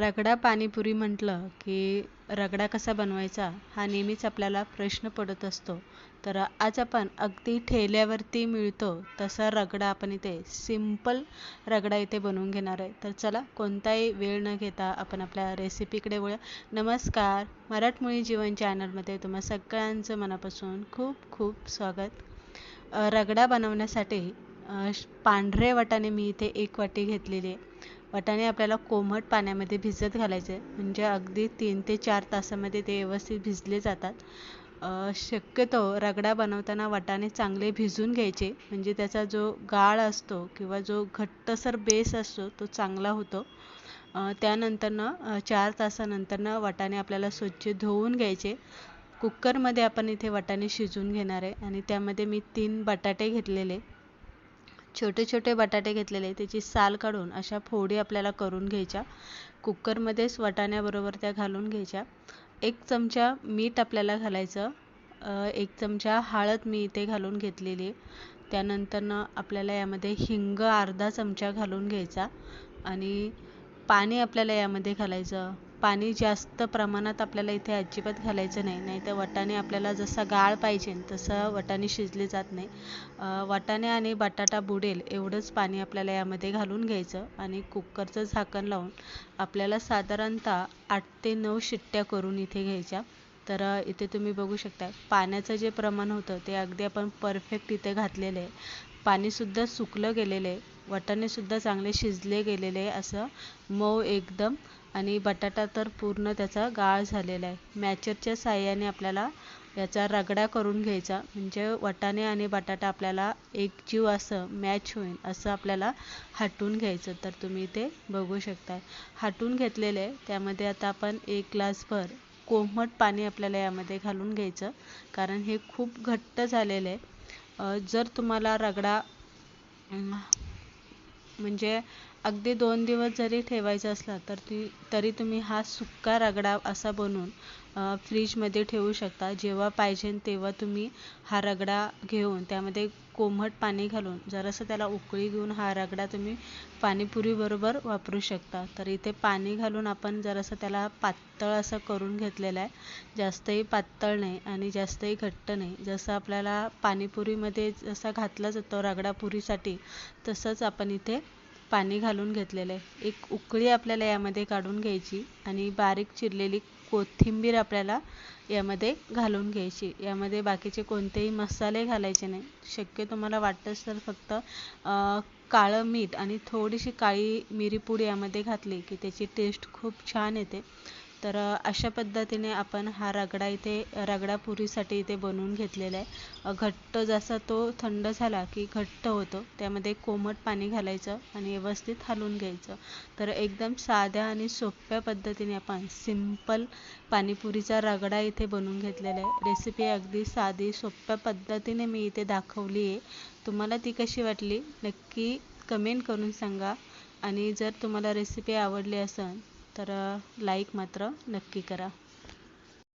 रगडा पाणीपुरी म्हटलं की रगडा कसा बनवायचा हा नेहमीच आपल्याला प्रश्न पडत असतो. तर आज आपण अगदी ठेल्यावरती मिळतो तसा रगडा आपण इथे सिंपल रगडा इथे बनवून घेणार आहे. तर चला कोणताही वेळ न घेता आपण आपल्या रेसिपीकडे वळूया. नमस्कार मराठमोळी जीवन चॅनलमध्ये तुम्हा सगळ्यांचं मनापासून खूप खूप स्वागत. रगडा बनवण्यासाठी पांढरे वाटाणे मी इथे एक वाटी घेतलेली आहे. वाटाणे आपल्याला कोमट पाण्यामध्ये भिजत घालायचे. म्हणजे अगदी तीन ते चार तासामध्ये ते व्यवस्थित भिजले जातात. शक्यतो रगडा बनवताना वाटाणे चांगले भिजून घ्यायचे. म्हणजे त्याचा जो गाळ असतो किंवा जो घट्टसर बेस असतो तो चांगला होतो. त्यानंतरनं चार तासानंतरनं वाटाणे आपल्याला स्वच्छ धुवून घ्यायचे. कुकरमध्ये आपण इथे वाटाणे शिजवून घेणार आहे. आणि त्यामध्ये मी तीन बटाटे घेतलेले. छोटे छोटे बटाटे घेतलेले. त्याची साल काढून अशा फोडी आपल्याला करून घ्यायच्या. कुकरमध्येच वाटाण्याबरोबर त्या घालून घ्यायच्या. एक चमचा मीठ आपल्याला घालायचं. एक चमचा हळद मी इथे घालून घेतलेली. आहे त्यानंतरनं आपल्याला यामध्ये हिंग अर्धा चमचा घालून घ्यायचा. आणि पाणी आपल्याला यामध्ये घालायचं. पाणी जास्त प्रमाणात आपल्याला इथे अजिबात घालायचं नाही. नाही तर वाटाणे आपल्याला जसा गाळ पाहिजे तसं वाटाणे शिजले जात नाही. अ, वाटाणे आणि बटाटा बुडेल एवढंच पाणी आपल्याला यामध्ये घालून घ्यायचं आणि कुकरचं झाकण लावून आपल्याला साधारणतः आठ ते नऊ शिट्ट्या करून इथे घ्यायच्या. तर इथे तुम्ही बघू शकता पाण्याचं जे प्रमाण होतं ते अगदी आपण परफेक्ट इथे घातलेलं आहे. पाणीसुद्धा सुकलं गेलेलं आहे. वाटाणेसुद्धा चांगले शिजले गेलेले आहे असं मऊ एकदम आणि बटाटा तर पूर्ण त्याचा गाळ झालेला आहे. मॅचरच्या साह्याने आपल्याला याचा रगडा करून घ्यायचा. म्हणजे वाटाणे आणि बटाटा आपल्याला एकजीव असं मॅच होईल असं आपल्याला हटवून घ्यायचं. तर तुम्ही इथे बघू शकता हटवून घेतलेलं आहे त्यामध्ये आता आपण एक ग्लासभर कोमट पाणी आपल्याला यामध्ये घालून घ्यायचं. कारण हे खूप घट्ट झालेलं आहे. जर तुम्हाला रगडा म्हणजे अगदी दोन दिवस जरी ठेवायचा असला तर ती तरी तुम्ही हा सुक्का रगडा असा बनवून फ्रीजमध्ये ठेवू शकता. जेव्हा पाहिजे तेव्हा तुम्ही हा रगडा घेऊन त्यामध्ये कोमट पाणी घालून जरासं त्याला उकळी घेऊन हा रगडा तुम्ही पाणीपुरीबरोबर वापरू शकता. तर इथे पाणी घालून आपण जरासं त्याला पातळ असं करून घेतलेलं आहे. जास्तही पातळ नाही आणि जास्तही घट्ट नाही. जसं आपल्याला पाणीपुरीमध्ये जसा घातला जातो रगडा पुरीसाठी तसंच आपण इथे पाणी घालून घेतलेलं आहे. एक उकळी आपल्याला यामध्ये काढून घ्यायची आणि बारीक चिरलेली कोथिंबीर आपल्याला यामध्ये घालून घ्यायची. यामध्ये बाकीचे कोणतेही मसाले घालायचे नाही. शक्य तुम्हाला वाटतंच तर फक्त काळं मीठ आणि थोडीशी काळी मिरीपूड यामध्ये घातली की त्याची टेस्ट खूप छान येते. तर अशा पद्धतीने आपण हा रगडा इथे रगडा पुरीसाठी इथे बनवून घेतलेला आहे. घट्ट जसा तो थंड झाला की घट्ट होतो त्यामध्ये कोमट पाणी घालायचं आणि व्यवस्थित हलवून घ्यायचं. तर एकदम साध्या आणि सोप्या पद्धतीने आपण सिंपल पाणीपुरीचा रगडा इथे बनवून घेतलेला आहे. रेसिपी अगदी साधी सोप्या पद्धतीने मी इथे दाखवली आहे. तुम्हाला ती कशी वाटली नक्की कमेंट करून सांगा. आणि जर तुम्हाला रेसिपी आवडली असेल तर लाईक मात्र नक्की करा.